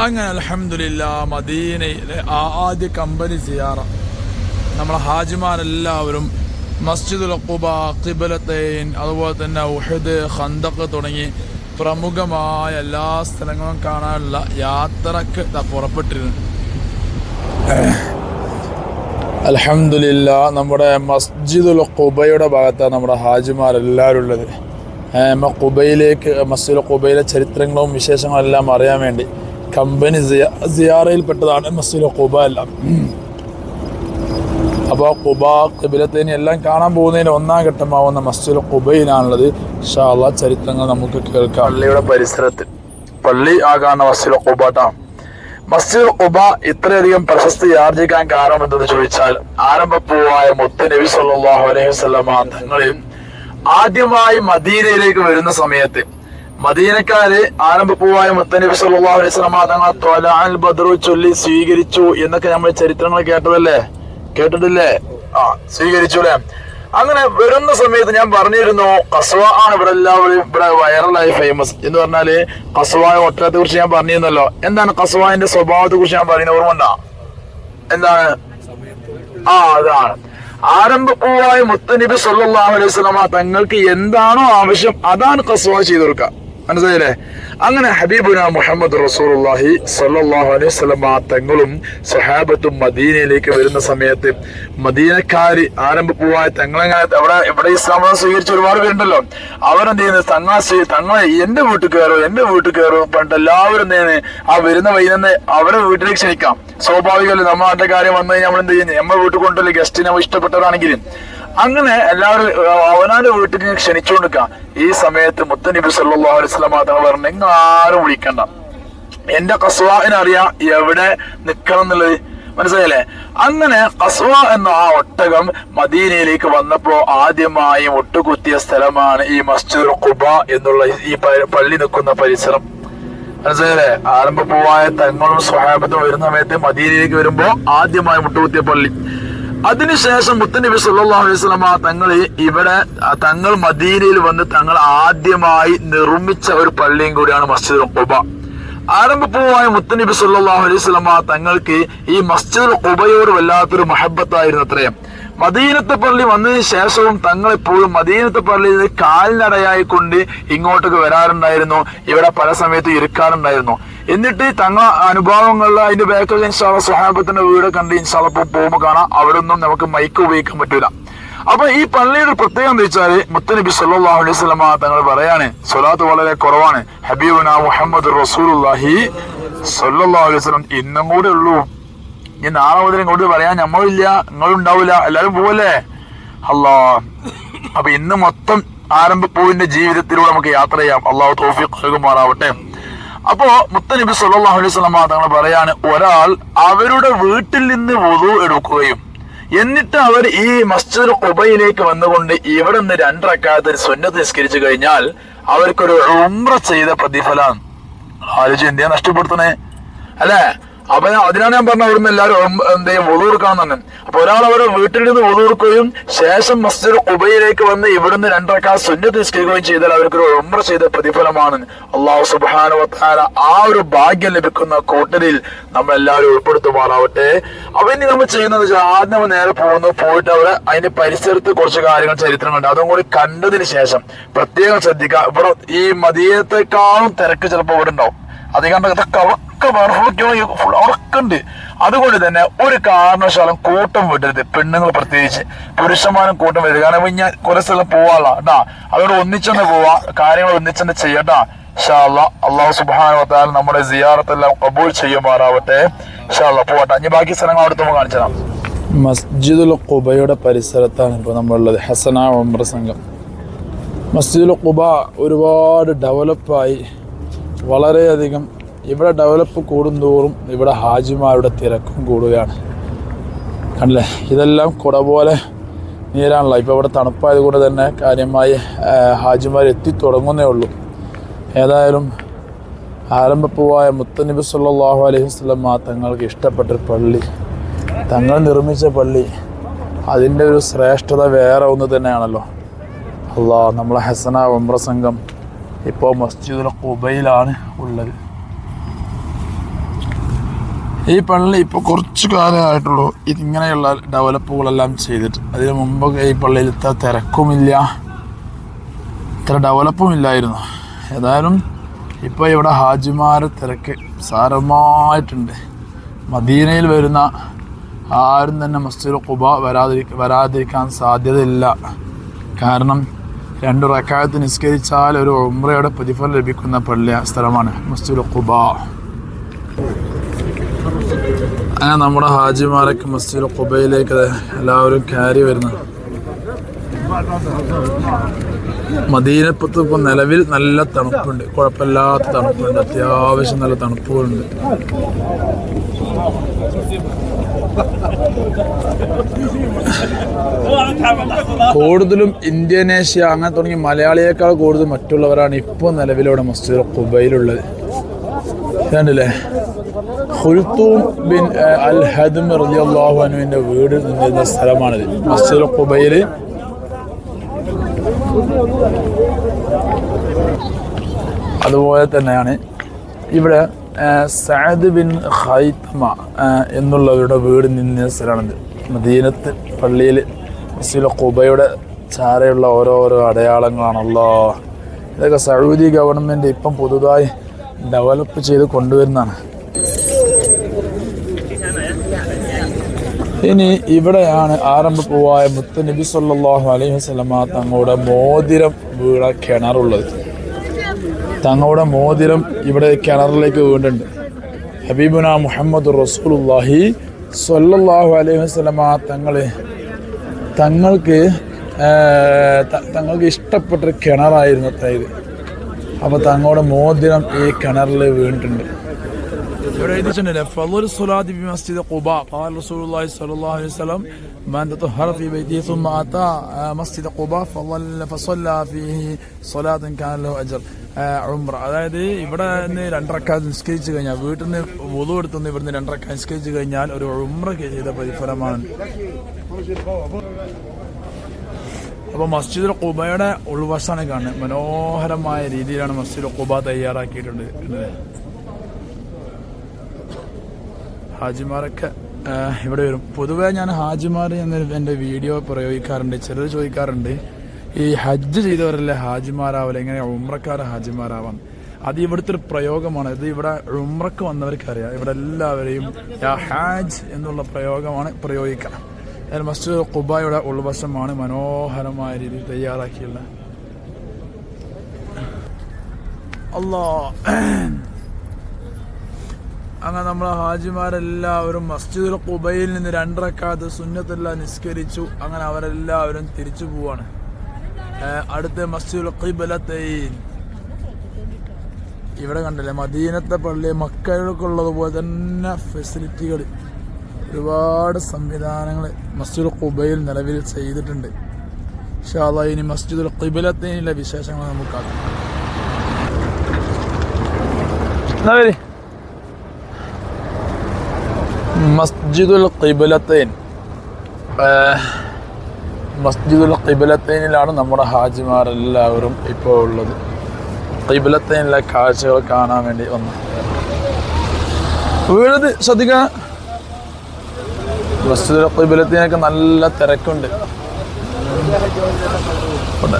അങ്ങനെ അലഹമില്ല മദീനയിലെ ആ ആദ്യ കമ്പനി സിയാറ നമ്മളെ ഹാജിമാരെല്ലാവരും മസ്ജിദുൽ ഖുബ ഖിബലത്തൈൻ അതുപോലെ തന്നെ ഉഹദ് ഖന്തക്ക് തുടങ്ങി പ്രമുഖമായ എല്ലാ സ്ഥലങ്ങളും കാണാനുള്ള യാത്രയ്ക്ക് പുറപ്പെട്ടിരുന്നു. അലഹമില്ല നമ്മുടെ മസ്ജിദുൽ ഖുബയുടെ ഭാഗത്താണ് നമ്മുടെ ഹാജിമാരെല്ലാവരും ഉള്ളത്. കുബയിലേക്ക് മസ്ജിദുൽ ഖുബയിലെ ചരിത്രങ്ങളും വിശേഷങ്ങളും എല്ലാം അറിയാൻ വേണ്ടി കമ്പനി സിയ സിയാറയിൽപ്പെട്ടതാണ് മസ്ജിദ് ഖുബ എല്ലാം. അപ്പോൾ ഖുബ ഖിബിലത്തേനി എല്ലാം കാണാൻ പോകുന്നതിന് ഒന്നാം ഘട്ടമാവുന്ന മസ്ജിദ് ഖുബയിലാണുള്ളത് ഷാള ചരിത്രങ്ങൾ നമുക്ക് കേൾക്കാം. പള്ളിയുടെ പരിസരത്ത് പള്ളി ആ കാണുന്ന മസ്ജിദ് ഖുബാട്ടാണ് മസ്ജിദ് കുബ ഇത്രയധികം പ്രശസ്തി ആർജിക്കാൻ കാരണം എന്തെന്ന് ചോദിച്ചാൽ ആരംഭപ്പൂവായ മുത്ത നബി സല്ലാഹു അലൈഹി വസല്ലമ തങ്ങളെയും ആദ്യമായി മദീനയിലേക്ക് വരുന്ന സമയത്ത് മദീനക്കാര് ആരംഭപ്പൂവായ മുത്ത് നബി സല്ലല്ലാഹു അലൈഹി ബദ്റു ചൊല്ലി സ്വീകരിച്ചു എന്നൊക്കെ നമ്മൾ ചരിത്രങ്ങൾ കേട്ടതല്ലേ? കേട്ടിട്ടില്ലേ? ആ സ്വീകരിച്ചു അല്ലേ അങ്ങനെ വരുന്ന സമയത്ത് ഞാൻ പറഞ്ഞിരുന്നു കസ്വ ആണ് ഇവിടെ എല്ലാവരും ഇവിടെ വൈറലായി ഫേമസ് എന്ന് പറഞ്ഞാൽ കസ്വായ ഒട്ടകത്തെ കുറിച്ച് ഞാൻ പറഞ്ഞിരുന്നല്ലോ. എന്താണ് കസ്വാന്റെ സ്വഭാവത്തെ കുറിച്ച് ഞാൻ പറയുന്ന ഓർമ്മ ഉണ്ടോ? എന്താണ്? ആ അതാണ്. ആരംഭപ്പൂവായ മുത്തനബി സല്ലല്ലാഹു അലൈഹി സ്വലമ തങ്ങൾക്ക് എന്താണോ ആവശ്യം അതാണ് കസ്വ ചെയ്തു കൊടുക്കുക. മനസ്സിലായില്ലേ? അങ്ങനെ ഹബീബുന മുഹമ്മദ് റസൂലുള്ളാഹി സല്ലാഹു അലൈഹി വസല്ലമ തങ്ങളും സഹാബത്തും മദീനയിലേക്ക് വരുന്ന സമയത്ത് മദീനക്കാര് ആരംഭപ്പൂവായ തങ്ങളെങ്ങനെ അവിടെ ഇവിടെ ഇസ്ലാം മതം സ്വീകരിച്ച ഒരുപാട് പേരുണ്ടല്ലോ. അവരെന്ത് ചെയ്യുന്നത് തങ്ങളെ തങ്ങളെ എന്റെ വീട്ടിൽ കയറോ എന്റെ വീട്ടിൽ കയറോ. പണ്ട് എല്ലാവരും എന്ത് ചെയ്യുന്നത് ആ വരുന്ന വൈകുന്നേരം അവരെ വീട്ടിലേക്ക് ക്ഷണിക്കാം. സ്വാഭാവികമല്ലേ? നമ്മുടെ കാര്യം വന്നു കഴിഞ്ഞാൽ നമ്മൾ എന്ത് ചെയ്യുന്നത് നമ്മുടെ വീട്ടിൽ കൊണ്ടുള്ള ഗസ്റ്റിനെ ഇഷ്ടപ്പെട്ടവരാണെങ്കിലും. അങ്ങനെ എല്ലാവരും അവനാന്റെ വീട്ടിലേക്ക് ക്ഷണിച്ചുകൊണ്ടിരിക്കുക ഈ സമയത്ത് മുത്തനബി സല്ലല്ലാഹു അലൈഹി വസല്ലം തങ്ങൾ പറഞ്ഞു നിങ്ങൾ ആരും വിളിക്കണ്ട. എന്റെ കസ്വാഹിനറിയാം എവിടെ നിക്കണം എന്നുള്ളത്. മനസ്സിലായില്ലേ? അങ്ങനെ കസ്വ എന്ന ആ ഒട്ടകം മദീനയിലേക്ക് വന്നപ്പോ ആദ്യമായി ഒട്ടുകുത്തിയ സ്ഥലമാണ് ഈ മസ്ജിദ് കുബ എന്നുള്ള ഈ പള്ളി നിൽക്കുന്ന പരിസരം. മനസ്സിലായില്ലേ? ആരംഭപ്പൂവായ തങ്ങളും സ്വഹാബത്തും വരുന്ന സമയത്ത് മദീനയിലേക്ക് വരുമ്പോ ആദ്യമായി മുട്ടുകുത്തിയ പള്ളി. അതിനുശേഷം മുത്തനബി സല്ലല്ലാഹു അലൈഹി വസല്ലമ തങ്ങൾ ഇവിടെ തങ്ങൾ മദീനയിൽ വന്ന് തങ്ങൾ ആദ്യമായി നിർമ്മിച്ച ഒരു പള്ളിയും കൂടിയാണ് മസ്ജിദ് ഖുബ. ആരംഭപ്പൂവായ മുത്തനബി സല്ലല്ലാഹു അലൈഹി വസല്ലമ തങ്ങൾക്ക് ഈ മസ്ജിദ് ഖുബയോട് വല്ലാത്തൊരു മഹബത്തായിരുന്നു അത്രയും മദീനത്തെ പള്ളി വന്നതിന് ശേഷവും തങ്ങൾ എപ്പോഴും മദീനത്തെ പള്ളിയിൽ കാൽനടയായിക്കൊണ്ട് കാൽനടയായി കൊണ്ട് ഇങ്ങോട്ടേക്ക് വരാറുണ്ടായിരുന്നു. ഇവിടെ പല സമയത്തും ഇരിക്കാറുണ്ടായിരുന്നു. എന്നിട്ട് തങ്ങളെ അനുഭവങ്ങളിൽ അതിന്റെ ബാക്കിൽ ഇൻഷാള്ള സ്വഹാബത്തിന്റെ വീട് കണ്ട് ഇൻഷാള്ള പോകുമ്പോൾ കാണാം. അവിടെ ഒന്നും നമുക്ക് മൈക്ക് ഉപയോഗിക്കാൻ പറ്റൂല. അപ്പൊ ഈ പള്ളിയുടെ പ്രത്യേകത എന്താ വെച്ചാൽ മുത്തനബി സല്ലല്ലാഹു അലൈഹി വസല്ലമ തങ്ങൾ പറയാണ് സ്വലാത്ത് വളരെ കുറവാണ്. ഹബീബുന മുഹമ്മദ് റസൂലുള്ളാഹി സല്ലല്ലാഹു അലൈഹി വസല്ലം. ഇന്നും കൂടെ ഉള്ളൂ. ഇനി നാളെ മുതൽ ഇങ്ങോട്ട് പറയാൻ നമ്മളില്ല നിങ്ങളുണ്ടാവില്ല എല്ലാരും പോവല്ലേ? അല്ലാ. അപ്പൊ ഇന്ന് മൊത്തം ആരംഭപ്പൂവിന്റെ ജീവിതത്തിലൂടെ നമുക്ക് യാത്ര ചെയ്യാം. അള്ളാഹു തോഫിഖ് നൽകുമാറാവട്ടെ. അപ്പോ മുത്തനബി സല്ലാഹു അലൈഹി വസല്ലം തങ്ങൾ പറയാണ് ഒരാൾ അവരുടെ വീട്ടിൽ നിന്ന് വധു എടുക്കുകയും എന്നിട്ട് അവർ ഈ മസ്ജിദ് ഉബയിലേക്ക് വന്നുകൊണ്ട് ഇവിടെ നിന്ന് രണ്ടരക്കാലത്ത് സുന്നത്ത് നിസ്കരിച്ചു കഴിഞ്ഞാൽ അവർക്കൊരു ഉമ്ര ചെയ്ത പ്രതിഫലം ആലോചിച്ച് എന്തിനാ നഷ്ടപ്പെടുത്തണേ അല്ലേ? അപ്പൊ അതിനാണ് ഞാൻ പറഞ്ഞ അവിടുന്ന് എല്ലാവരും എന്ത് ചെയ്യും ഒതുകൊടുക്കാൻ തന്നെ. അപ്പൊ ഒരാൾ അവരുടെ വീട്ടിൽ നിന്ന് ഒതുകൊടുക്കുകയും ശേഷം മസ്ജിദ് ഉബയിലേക്ക് വന്ന് ഇവിടുന്ന് രണ്ടരക്കാ സുന്നത്ത് നിസ്കരിക്കുകയും ചെയ്താൽ അവർക്ക് ഒരു ഉംറ ചെയ്ത പ്രതിഫലമാണ്. അള്ളാഹു സുബാന ആ ഒരു ഭാഗ്യം ലഭിക്കുന്ന കൂട്ടരിൽ നമ്മൾ എല്ലാവരും ഉൾപ്പെടുത്തുമാറാവട്ടെ. അപ്പൊ ഇനി നമ്മൾ ചെയ്യുന്നത് ആദ്യം നമ്മൾ നേരെ പോകുന്നു പോയിട്ട് അവിടെ അതിന്റെ പരിസരത്ത് കുറച്ച് കാര്യങ്ങൾ ചരിത്രങ്ങളുണ്ട്. അതും കൂടി കണ്ടതിന് ശേഷം പ്രത്യേകം ശ്രദ്ധിക്കുക. ഇവിടെ ഈ മതിയത്തെക്കാളും തിരക്ക് ചിലപ്പോൾ ഇവിടെ ഉണ്ടാവും. അത് കണ്ട ഇതൊക്കെ ഒക്കെ ഫുൾ ഉറക്കുണ്ട് അതുകൊണ്ട് തന്നെ ഒരു കാരണവശാലും കൂട്ടം വിടരുത്. പെണ്ണുങ്ങൾ പ്രത്യേകിച്ച് പുരുഷന്മാരും കൂട്ടം വിടരുത്. കാരണം ഞാൻ കുറെ സ്ഥലം പോവാനുള്ള. കേട്ടാ അവരോട് ഒന്നിച്ചെന്ന് പോവാ. കാര്യങ്ങൾ ഒന്നിച്ചെന്ന് ചെയ്യട്ടാ. അള്ളാഹു സുബാന നമ്മുടെ സിയാറത്തെല്ലാം കബൂൾ ചെയ്യുമാറാവട്ടെ. ഷാല്ല പോവട്ടെ. ഇനി ബാക്കി സ്ഥലങ്ങൾ അവിടുത്തെ നമുക്ക് കാണിച്ചു തരാം. മസ്ജിദുൽ ഖുബയുടെ പരിസരത്താണ് ഇപ്പോൾ നമ്മളുള്ളത്. ഹസന ഉംറ സംഘം. മസ്ജിദുൽ ഖുബ ഒരുപാട് ഡെവലപ്പായി വളരെയധികം ഇവിടെ ഡെവലപ്പ് കൂടുന്തോറും ഇവിടെ ഹാജിമാരുടെ തിരക്കും കൂടുകയാണ്. കണ്ടില്ലേ? ഇതെല്ലാം കുട പോലെ നീരാണല്ലോ. ഇപ്പോൾ ഇവിടെ തണുപ്പായത് കൊണ്ട് തന്നെ കാര്യമായി ഹാജിമാർ എത്തിത്തുടങ്ങുന്നേ ഉള്ളൂ. ഏതായാലും ആരംഭപ്പൂവായ മുത്തനബി സല്ലല്ലാഹു അലൈഹി വസല്ലം തങ്ങൾക്ക് ഇഷ്ടപ്പെട്ട പള്ളി തങ്ങൾ നിർമ്മിച്ച പള്ളി അതിന്റെ ഒരു ശ്രേഷ്ഠത വേറെ ഒന്ന് തന്നെയാണല്ലോ. അള്ളാ നമ്മളെ ഹസന ഉമ്ര സംഘം ഇപ്പോൾ മസ്ജിദുൽ കുബയിലാണ് ഉള്ളത്. ഈ പള്ളി ഇപ്പോൾ കുറച്ച് കാലമായിട്ടുള്ളൂ ഇതിങ്ങനെയുള്ള ഡെവലപ്പുകളെല്ലാം ചെയ്തിട്ട്. അതിന് മുമ്പൊക്കെ ഈ പള്ളിയിൽ ഇത്ര തിരക്കുമില്ല. ഇത്ര ഡെവലപ്പും ഇല്ലായിരുന്നു ഏതായാലും ഇപ്പോൾ ഇവിടെ ഹാജിമാരെ തിരക്ക് സാരമായിട്ടുണ്ട്. മദീനയിൽ വരുന്ന ആരും തന്നെ മസ്ജിദ് ഖുബ വരാതിരി വരാതിരിക്കാൻ സാധ്യതയില്ല. കാരണം രണ്ട് റക്കായത്ത് നിസ്കരിച്ചാൽ ഒരു ഉമ്രയുടെ പ്രതിഫലം ലഭിക്കുന്ന പള്ളി സ്ഥലമാണ് മസ്ജിദ് ഖുബ. അങ്ങനെ നമ്മുടെ ഹാജിമാരൊക്കെ മസ്ജിദ് ഖുബയിലേക്ക് എല്ലാവരും കയറി വരുന്നു. മദീനപ്പത്ത് ഇപ്പോൾ നിലവിൽ നല്ല തണുപ്പുണ്ട്. കുഴപ്പമില്ലാത്ത തണുപ്പുണ്ട്. അത്യാവശ്യം നല്ല തണുപ്പുകളുണ്ട്. കൂടുതലും ഇന്ത്യനേഷ്യ അങ്ങനെ തുടങ്ങി മലയാളിയേക്കാൾ കൂടുതൽ മറ്റുള്ളവരാണ് ഇപ്പോൾ നിലവിലൂടെ മസ്ജിദ് കുബയിലുള്ളത് കണ്ടില്ലേ? ഹുൽത്തൂം ബിൻ അൽ ഹദം റളിയല്ലാഹു വീട് നിന്നിരുന്ന സ്ഥലമാണിത് മസ്ജിദ് കുബയിൽ അതുപോലെ തന്നെയാണ് ഇവിടെ സഅദ് ബിൻ ഖൈത്തമ എന്നുള്ളവരുടെ വീട് നിന്ന സ്ഥലമാണിത്. മദീനത്ത് പള്ളിയിൽ മസ്ജിദ് കുബയുടെ ചാരയുള്ള ഓരോരോ അടയാളങ്ങളാണല്ലോ ഇതൊക്കെ സൗദി ഗവൺമെന്റ് ഇപ്പം പുതുതായി ഡെവലപ്പ് ചെയ്ത് കൊണ്ടുവരുന്നതാണ്. ഇനി ഇവിടെയാണ് ആരംഭപ്പൂവായ മുത്ത് നബി സല്ലാഹു അലൈഹി വസല്ലമ തങ്ങളുടെ മോതിരം വീണ കിണറുള്ളത്. തങ്ങളുടെ മോതിരം ഇവിടെ കിണറിലേക്ക് വീണ്ടുണ്ട് ഹബീബുന മുഹമ്മദ് റസൂലുല്ലാഹി സൊല്ലാഹു അലൈഹി വസ്ലമ തങ്ങൾ തങ്ങൾക്ക് തങ്ങൾക്ക് ഇഷ്ടപ്പെട്ടൊരു കിണറായിരുന്നു അത്ര ഇത് തങ്ങളുടെ മോതിരം ഈ കിണറിൽ വീണിട്ടുണ്ട്. ഇവിടെ ബി റസൂലുള്ളാഹി സ്വല്ലല്ലാഹു അലൈഹി വസല്ലം ഉംറ. അതായത് ഇവിടെ നിന്ന് രണ്ടരക്കാത്ത് നിസ്കരിച്ചു കഴിഞ്ഞാൽ വീട്ടിൽ നിന്ന് വുളു എടുത്തുനിന്ന് ഇവിടുന്ന് രണ്ടരക്കാത്ത് നിസ്കരിച്ചു കഴിഞ്ഞാൽ ഒരു ഉംറ ചെയ്ത പ്രതിഫലമാണ്. അപ്പോൾ മസ്ജിദ് കുബയുടെ ഉൾവശാണ് കാണുന്നത്. മനോഹരമായ രീതിയിലാണ് മസ്ജിദ് കുബ തയ്യാറാക്കിയിട്ടുണ്ട് ഹാജിമാരൊക്കെ ഇവിടെ വരും. പൊതുവേ ഞാൻ ഹാജിമാർ എന്ന എന്റെ വീഡിയോ പ്രയോഗിക്കാറുണ്ട് ചിലർ ചോദിക്കാറുണ്ട്. ഈ ഹജ്ജ് ചെയ്തവരല്ലേ ഹാജിമാരാവില്ല എങ്ങനെ ഉമ്രക്കാർ ഹാജിമാരാവാം? അത് ഇവിടുത്തെ ഒരു പ്രയോഗമാണ്. ഇത് ഇവിടെ ഉമ്രക്ക് വന്നവർക്ക് അറിയാം ഇവിടെ എല്ലാവരെയും ഹാജ് എന്നുള്ള പ്രയോഗമാണ് പ്രയോഗിക്കുക. എന്നാൽ മസ്ജിദ് ഖുബായുടെ ഉൾവശമാണ് മനോഹരമായ രീതിയിൽ തയ്യാറാക്കിയുള്ള. അല്ലോ അങ്ങനെ നമ്മളെ ഹാജിമാരെല്ലാവരും മസ്ജിദുൽ ഖുബയിൽ നിന്ന് രണ്ടരക്കാത്ത് സുന്നത്തെല്ലാം നിസ്കരിച്ചു. അങ്ങനെ അവരെല്ലാവരും തിരിച്ചു പോവാണ്. അടുത്ത മസ്ജിദുൽ ഖിബലത്തൈൻ. ഇവിടെ കണ്ടല്ലേ? മദീനത്തെ പള്ളി മക്കൾക്കുള്ളതുപോലെ തന്നെ ഫെസിലിറ്റികൾ ഒരുപാട് സംവിധാനങ്ങൾ മസ്ജിദുൽ ഖുബയിൽ നിലവിൽ ചെയ്തിട്ടുണ്ട്. ഇൻഷാല്ലാ ഇനി മസ്ജിദുൽ ഖിബലത്തൈനിലെ വിശേഷങ്ങൾ നമുക്കാക്കാം മസ്ജിദുൽ ഖിബലത്തൈൻ. മസ്ജിദുൽ ഖിബലത്തൈനിലാണ് നമ്മുടെ ഹാജിമാരെല്ലാവരും ഇപ്പോൾ ഉള്ളത് ഖിബലത്തൈനിലെ കാഴ്ചകൾ കാണാൻ വേണ്ടി വന്നു വീഴത് ശ്രദ്ധിക്കണം മസ്ജിദുൽ ഖിബലത്തൈനൊക്കെ നല്ല തിരക്കുണ്ട് ഉണ്ട്.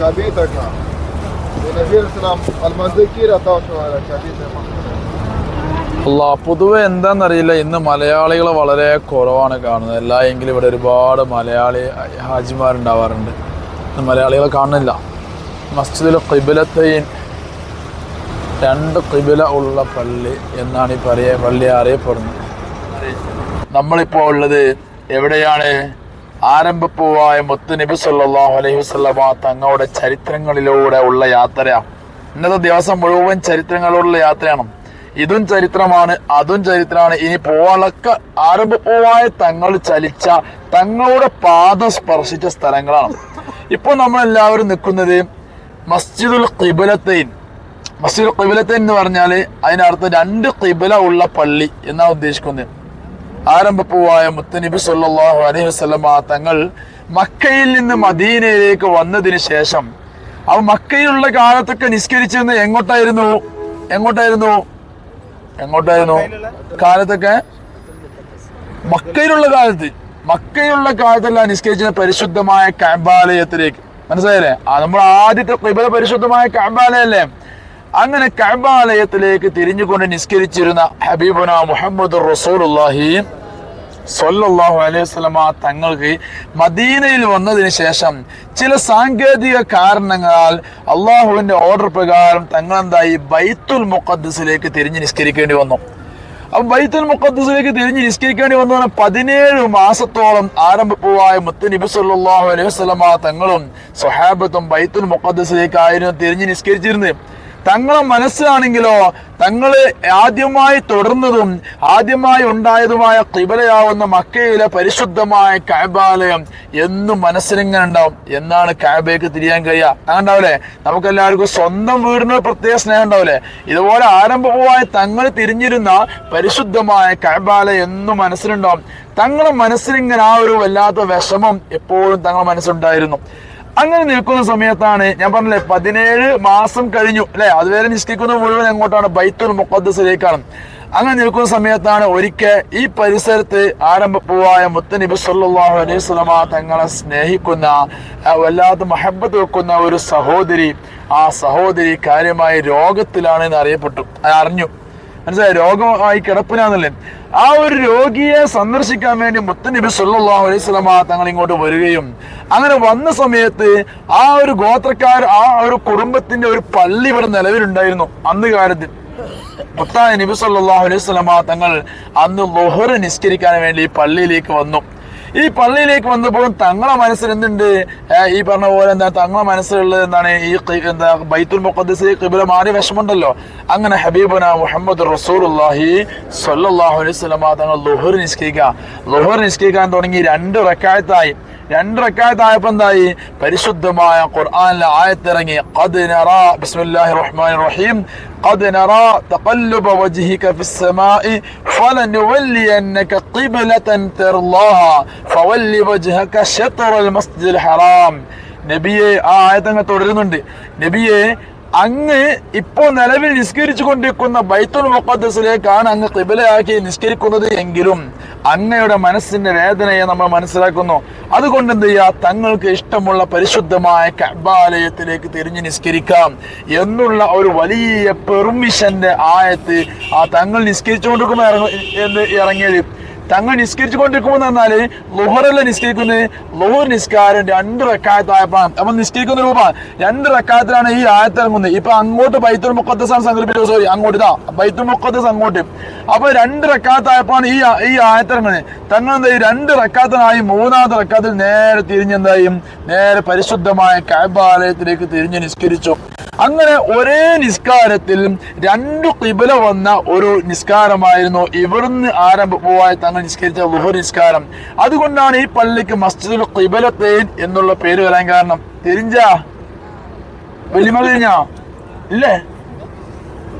كبيتك النبي الاسلام المذكير اتاشوا على كبيتك അല്ല പൊതുവെ എന്താണെന്നറിയില്ല ഇന്ന് മലയാളികൾ വളരെ കുറവാണ് കാണുന്നത്. എല്ലാ എങ്കിലും ഇവിടെ ഒരുപാട് മലയാളി ഹാജിമാരുണ്ടാവാറുണ്ട്. ഇന്ന് മലയാളികളെ കാണുന്നില്ല. മസ്ജിദിൽ ഖിബിലത്തൈൻ രണ്ട് കിബില ഉള്ള പള്ളി എന്നാണ് ഈ പറയ പള്ളി അറിയപ്പെടുന്നത്. നമ്മളിപ്പോൾ ഉള്ളത് എവിടെയാണ്? ആരംഭപ്പൂവായ മുത്ത് നബി സല്ലല്ലാഹു അലൈഹി വസല്ലമ തങ്ങളുടെ ചരിത്രങ്ങളിലൂടെ ഉള്ള യാത്രയാണ് ഇന്നത്തെ ദിവസം മുഴുവൻ ചരിത്രങ്ങളുള്ള യാത്രയാണ്. ഇതും ചരിത്രമാണ് അതും ചരിത്രമാണ്. ഇനി പോവാളൊക്കെ ആരംഭപ്പൂവായ തങ്ങൾ ചലിച്ച തങ്ങളുടെ പാദം സ്പർശിച്ച സ്ഥലങ്ങളാണ്. ഇപ്പോൾ നമ്മളെല്ലാവരും നിൽക്കുന്നത് മസ്ജിദുൽ കിബിലത്തൈൻ മസ്ജിദുൽ കിബിലത്തൈൻ എന്ന് പറഞ്ഞാൽ അതിനർത്ഥം രണ്ട് ഖിബല ഉള്ള പള്ളി എന്നാണ് ഉദ്ദേശിക്കുന്നത്. ആരംഭപ്പൂവായ മുത്തനബി സല്ലല്ലാഹു അലൈഹി വസല്ലമ തങ്ങൾ മക്കയിൽ നിന്ന് മദീനയിലേക്ക് വന്നതിന് ശേഷം അവ മക്കയിലുള്ള കാലത്തൊക്കെ നിസ്കരിച്ചിരുന്ന എങ്ങോട്ടായിരുന്നു? എങ്ങോട്ടായിരുന്നു? എങ്ങോട്ടായിരുന്നു? കാലത്തൊക്കെ മക്കയിലുള്ള കാലത്ത് മക്കയിലുള്ള കാലത്തല്ല നിസ്കരിച്ചിരുന്ന പരിശുദ്ധമായ കാമ്പാലയത്തിലേക്ക് മനസ്സിലായില്ലേ? ആ നമ്മൾ ആദ്യത്തെ കിബല പരിശുദ്ധമായ കാമ്പാലയല്ലേ അങ്ങനെ കാമ്പാലയത്തിലേക്ക് തിരിഞ്ഞുകൊണ്ട് നിസ്കരിച്ചിരുന്ന ഹബീബന മുഹമ്മദ് റസൂലുള്ളാഹി സല്ലല്ലാഹു അലൈഹി വസല്ലമ തങ്ങൾക്ക് മദീനയിൽ വന്നതിന് ശേഷം ചില സാങ്കേതിക കാരണങ്ങളാൽ അള്ളാഹുവിന്റെ ഓർഡർ പ്രകാരം തങ്ങളെന്തായി? ബൈത്തുൽ മുഖദ്സിലേക്ക് തിരിഞ്ഞ് നിസ്കരിക്കേണ്ടി വന്നു. അപ്പൊ ബൈത്തുൽ മുഖദ്സിലേക്ക് തിരിഞ്ഞ് നിസ്കരിക്കേണ്ടി വന്നു പറഞ്ഞാൽ പതിനേഴ് മാസത്തോളം ആരംഭപ്പൂവായ മുത്ത് നബി സല്ലല്ലാഹു അലൈഹി സ്വലമ തങ്ങളും സൊഹാബത്തും ബൈത്തുൽ മുഖദ്സിലേക്കായിരുന്നു തിരിഞ്ഞ് നിസ്കരിച്ചിരുന്നത്. തങ്ങളെ മനസ്സാണെങ്കിലോ തങ്ങൾ ആദ്യമായി തുടർന്നതും ആദ്യമായി ഉണ്ടായതുമായ കിബലയാവുന്ന മക്കയിലെ പരിശുദ്ധമായ കാബാലയം എന്നും മനസ്സിലിങ്ങനെ ഉണ്ടാവും. എന്നാണ് കാബയ്ക്ക് തിരിയാൻ കഴിയുക. അതുണ്ടാവില്ലേ നമുക്കെല്ലാവർക്കും സ്വന്തം വീടിനൊരു പ്രത്യേക സ്നേഹം ഉണ്ടാവില്ലേ? ഇതുപോലെ ആരംഭമായി തങ്ങൾ തിരിഞ്ഞിരുന്ന പരിശുദ്ധമായ കാബാലയം എന്നും മനസ്സിലുണ്ടാവും. തങ്ങളുടെ മനസ്സിലിങ്ങനെ ആ ഒരു വല്ലാത്ത വിഷമം എപ്പോഴും തങ്ങളുടെ മനസ്സുണ്ടായിരുന്നു അങ്ങനെ നിൽക്കുന്ന സമയത്താണ് ഞാൻ പറഞ്ഞില്ലേ പതിനേഴ് മാസം കഴിഞ്ഞു അല്ലെ? അതുവരെ നിഷ്ഠിക്കുന്നത് മുഴുവൻ എങ്ങോട്ടാണ്? ബൈത്തുൽ മുഖദ്സിലേക്കാണ് അങ്ങനെ നിൽക്കുന്ന സമയത്താണ് ഒരിക്കൽ ഈ പരിസരത്ത് ആരംഭപ്പൂവായ മുത്തനബി സല്ലല്ലാഹു അലൈഹി സ്വലമ തങ്ങളെ സ്നേഹിക്കുന്ന വല്ലാത്ത മഹബത്ത് വെക്കുന്ന ഒരു സഹോദരി ആ സഹോദരി കാര്യമായി രോഗത്തിലാണ് എന്ന് അറിയപ്പെട്ടു അറിഞ്ഞു. മനസ്സിലായി? രോഗമായി കിടപ്പിനാന്നല്ലേ ആ ഒരു രോഗിയെ സന്ദർശിക്കാൻ വേണ്ടി മുത്തനബി സല്ലല്ലാഹു അലൈഹി സ്വലമ തങ്ങൾ ഇങ്ങോട്ട് വരികയും അങ്ങനെ വന്ന സമയത്ത് ആ ഒരു ഗോത്രക്കാർ ആ ഒരു കുടുംബത്തിന്റെ ഒരു പള്ളി ഇവിടെ നിലവിലുണ്ടായിരുന്നു അന്ന് കാലത്ത്. മുത്തായ നബി സല്ലല്ലാഹു അലൈഹി സ്വലമ തങ്ങൾ അന്ന് ലൊഹറ് നിസ്കരിക്കാൻ വേണ്ടി പള്ളിയിലേക്ക് വന്നു. ഈ പള്ളിയിലേക്ക് വന്നപ്പോൾ തങ്ങളെ മനസ്സിൽ എന്തുണ്ട് ഈ പറഞ്ഞ പോലെ എന്താ തങ്ങളെ മനസ്സിലുള്ളത് എന്താണ്? ഈ എന്താ ബൈത്തുൽ മുഖദ്സ് കിബില മാറി വിഷമുണ്ടല്ലോ അങ്ങനെ ഹബീബുന മുഹമ്മദ് റസൂർഹി സ്വല്ലല്ലാഹു അലൈഹി തങ്ങൾ ലുഹർ നിസ്കരിക്കുക. ലുഹർ നിസ്കരിക്കാൻ തുടങ്ങി രണ്ട് റക്കായത്തായി. രണ്ട് റക്കായത്തായപ്പോ എന്തായി പരിശുദ്ധമായ ഖുർആനിലെ ആയത്തിറങ്ങി ഖദ് നറാ ബിസ്മില്ലാഹിർ റഹ്മാനിർ റഹീം قد نرى تقلب وجهك في السماء فلنولينك قبلة ترضاها فول وجهك شطر المسجد الحرام നബിയെ ആ ആയത്തങ്ങ് തുടരുന്നുണ്ട് നബിയെ അങ്ങ് ഇപ്പോൾ നിലവിൽ നിസ്കരിച്ചു കൊണ്ടിരിക്കുന്ന ബൈത്തുൽ മുഖദ്സിലേക്കാണ് അങ്ങ് കിബിലയാക്കി നിസ്കരിക്കുന്നത് എങ്കിലും അങ്ങയുടെ മനസ്സിന്റെ വേദനയെ നമ്മൾ മനസ്സിലാക്കുന്നു. അതുകൊണ്ട് എന്ത് ചെയ്യുക? തങ്ങൾക്ക് ഇഷ്ടമുള്ള പരിശുദ്ധമായ കബാലയത്തിലേക്ക് തിരിഞ്ഞു നിസ്കരിക്കാം. എന്നുള്ള ഒരു വലിയ പെർമിഷന്റെ ആയത്ത് ആ തങ്ങൾ നിസ്കരിച്ചുകൊണ്ടിരിക്കുമ്പോൾ ഇറങ്ങി ഇറങ്ങിയത്. തങ്ങൾ നിസ്കരിച്ചു കൊണ്ടിരിക്കുമ്പോൾ പറഞ്ഞാൽ ലുഹറല്ല നിസ്കരിക്കുന്നത്? ലുഹർ നിസ്കാരം രണ്ട് റക്കായത്തായപ്പോഴാണ്. അപ്പൊ നിസ്കരിക്കുന്ന രൂപ രണ്ട് റക്കായത്തിലാണ് ഈ ആയത്തിറങ്ങുന്നത്. ഇപ്പൊ അങ്ങോട്ട് ബൈത്തുൽ മുഖദ്സാണ് സംഘടിപ്പിച്ചത്. സോറി അങ്ങോട്ട് ഇതാ ബൈത്തുൽ മുഖദ്സ് അങ്ങോട്ട്. അപ്പൊ രണ്ട് റക്കാത്തായപ്പാണ് ഈ ഈ ആയത്തിറങ്ങുന്നത്. തങ്ങൾ എന്താ രണ്ട് റക്കാത്തിനായി മൂന്നാമത്തെ റക്കാത്തിൽ നേരെ തിരിഞ്ഞെന്തായും? നേരെ പരിശുദ്ധമായ കാബാലയത്തിലേക്ക് തിരിഞ്ഞ് നിസ്കരിച്ചു. അങ്ങനെ ഒരേ നിസ്കാരത്തിൽ രണ്ടു കിബില വന്ന ഒരു നിസ്കാരമായിരുന്നു. ഇവിടുന്ന് ആരംഭമായി തങ്ങൾ നിസ്കരിച്ച ലുഹർ നിസ്കാരം. അതുകൊണ്ടാണ് ഈ പള്ളിക്ക് മസ്ജിദുൽ കിബലത്തേൻ എന്നുള്ള പേര് വരാൻ കാരണം. തിരിഞ്ചാ വലിമ തിരിഞ്ഞാ? ഇല്ലേ?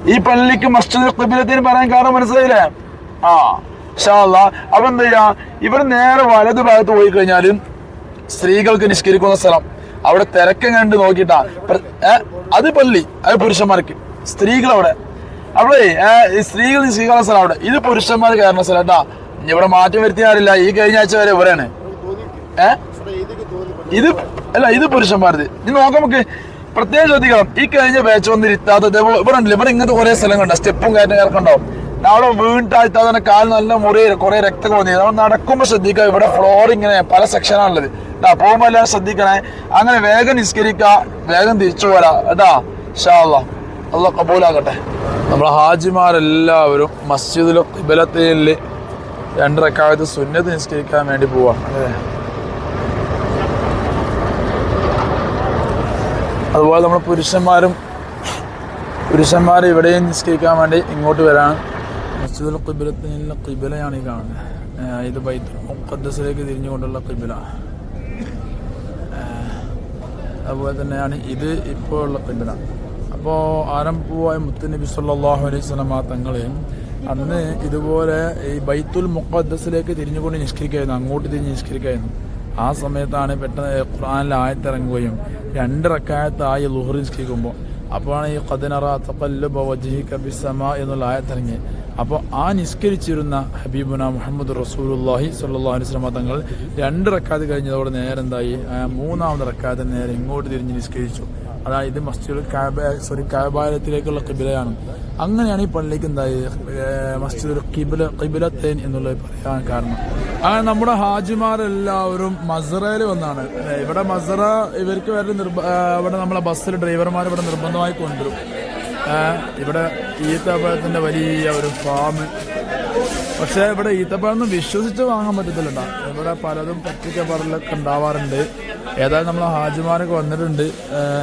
ഈ പള്ളിക്ക് മസ്ജിദുൽ കിബലത്തേൻ പറയാൻ കാരണം മനസ്സിലായില്ലേ? ആ ഷാള അപ്പൊ എന്താ ചെയ്യാ ഇവർ നേരെ വലതു ഭാഗത്ത് പോയി കഴിഞ്ഞാലും സ്ത്രീകൾക്ക് നിഷ്കരിക്കുന്ന സ്ഥലം. അവിടെ തിരക്കം കണ്ട് നോക്കിട്ടാ പ്ര- അത് പള്ളി അത് പുരുഷന്മാർക്ക്. സ്ത്രീകൾ അവിടെ. അവിടെ സ്ത്രീകൾ സ്വീകരണ സ്ഥലം അവിടെ. ഇത് പുരുഷന്മാർ കയറുന്ന സ്ഥലം കേട്ടാ. ഇനി ഇവിടെ മാറ്റം വരുത്തിയാറില്ല ഈ കഴിഞ്ഞ ആഴ്ച വരെ ഇവരാണ് ഏ? ഇത് അല്ല ഇത് പുരുഷന്മാരത് ഇത് നോക്കാം നമുക്ക്. പ്രത്യേകം ശ്രദ്ധിക്കണം ഈ കഴിഞ്ഞ ബാച്ച് വന്ന് ഇരുത്താത്ത ഇവരുണ്ടല്ലോ ഇവിടെ ഇങ്ങനത്തെ കുറെ സ്ഥലം കണ്ട? സ്റ്റെപ്പും കയറ്റം കയറക്കുണ്ടാവും അവിടെ വീണ്ടാഴ്ത്താതെ കാൽ നല്ല മുറി കുറെ രക്തം വന്നു. നമ്മൾ നടക്കുമ്പോൾ ശ്രദ്ധിക്കുക. ഇവിടെ ഫ്ലോർ ഇങ്ങനെ പല സെക്ഷനാണുള്ളത് പോകുമ്പോൾ എല്ലാം ശ്രദ്ധിക്കണേ. അങ്ങനെ വേഗം നിസ്കരിക്കുക വേഗം തിരിച്ചു പോരാ കേട്ടാ? ഷാ അല്ലാ കബൂലാകട്ടെ. നമ്മളെ ഹാജിമാരെല്ലാവരും മസ്ജിദിലും രണ്ട് രണ്ടരക്കാലത്ത് സുന്നത്ത് നിസ്കരിക്കാൻ വേണ്ടി പോവാ. അതുപോലെ നമ്മൾ പുരുഷന്മാരും പുരുഷന്മാർ ഇവിടെയും നിസ്കരിക്കാൻ വേണ്ടി ഇങ്ങോട്ട് വരാൻ മസ്ജിദുൽ ഖിബിലത്തിനുള്ള കുബിലയാണ് ഈ കാണുന്നത്. ഇത് ബൈത്തുൽ മുഖദ്സിലേക്ക് തിരിഞ്ഞുകൊണ്ടുള്ള ഖിബില. ആ, അതുപോലെ തന്നെയാണ് ഇത് ഇപ്പോൾ ഉള്ള പിന്തുണ അപ്പോൾ ആരംഭമായ മുത്തുനബി സല്ലാഹു അലൈഹി സ്വലമ തങ്ങളെയും അന്ന് ഇതുപോലെ ഈ ബൈത്തുൽ മുഖദ്സിലേക്ക് തിരിഞ്ഞുകൊണ്ട് നിഷ്കരിക്കായിരുന്നു അങ്ങോട്ട് തിരിഞ്ഞ് നിഷ്കരിക്കായിരുന്നു. ആ സമയത്താണ് പെട്ടെന്ന് ഖുർആനിൽ ആയത്തിറങ്ങുകയും രണ്ട് റക്കായത്തായി ലുഹറി നിഷ്കരിക്കുമ്പോൾ. അപ്പോഴാണ് ഈ ഖദനറ തപ്പല്ലുബ വജ്ഹിക കബിസമ എന്നുള്ള ആയത്തിറങ്ങി അപ്പോൾ ആ നിസ്കരിച്ചിരുന്ന ഹബീബുന മുഹമ്മദ് റസൂലുള്ളാഹി സ്വല്ലല്ലാഹു അലൈഹി വസല്ലം തങ്ങൾ രണ്ട് റക്കാത്ത് കഴിഞ്ഞതോടെ നേരെ എന്തായി മൂന്നാമത് റക്കാത്ത് നേരെ ഇങ്ങോട്ട് തിരിഞ്ഞ് നിസ്കരിച്ചു. അതായത് മസ്ജിദ് സോറി കാബാലത്തിലേക്കുള്ള കിബിലയാണ് അങ്ങനെയാണ് ഈ പള്ളിക്ക് എന്തായി? മസ്ജിദ് കിബില കിബിലത്തേൻ എന്നുള്ളത് പറയാൻ കാരണം. അങ്ങനെ നമ്മുടെ ഹാജിമാരെല്ലാവരും മസറയിൽ വന്നാണ്. ഇവിടെ മസറ ഇവർക്ക് വരെ നിർബ ഇവിടെ നമ്മളെ ബസ്സിൽ ഡ്രൈവർമാർ ഇവിടെ നിർബന്ധമായി കൊണ്ടുവരും. ഇവിടെ ഈത്തപ്പഴത്തിന്റെ വലിയ ഒരു ഫാം പക്ഷേ ഇവിടെ ഈത്തപ്പഴമൊന്നും വിശ്വസിച്ച് വാങ്ങാൻ പറ്റത്തില്ലട്ടാ. ഇവിടെ പലതും പറ്റിക്ക പറലൊക്കെ ഉണ്ടാവാറുണ്ട്. ഏതായാലും നമ്മൾ ഹാജിമാരൊക്കെ വന്നിട്ടുണ്ട്.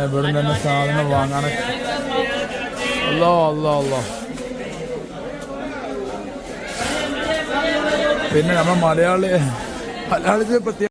ഇവിടെ തന്നെ സാധനം വാങ്ങാനൊക്കെ. അല്ലോ അല്ലോ അല്ലോ പിന്നെ നമ്മൾ മലയാളി മലയാളത്തിൽ പ്രത്യേക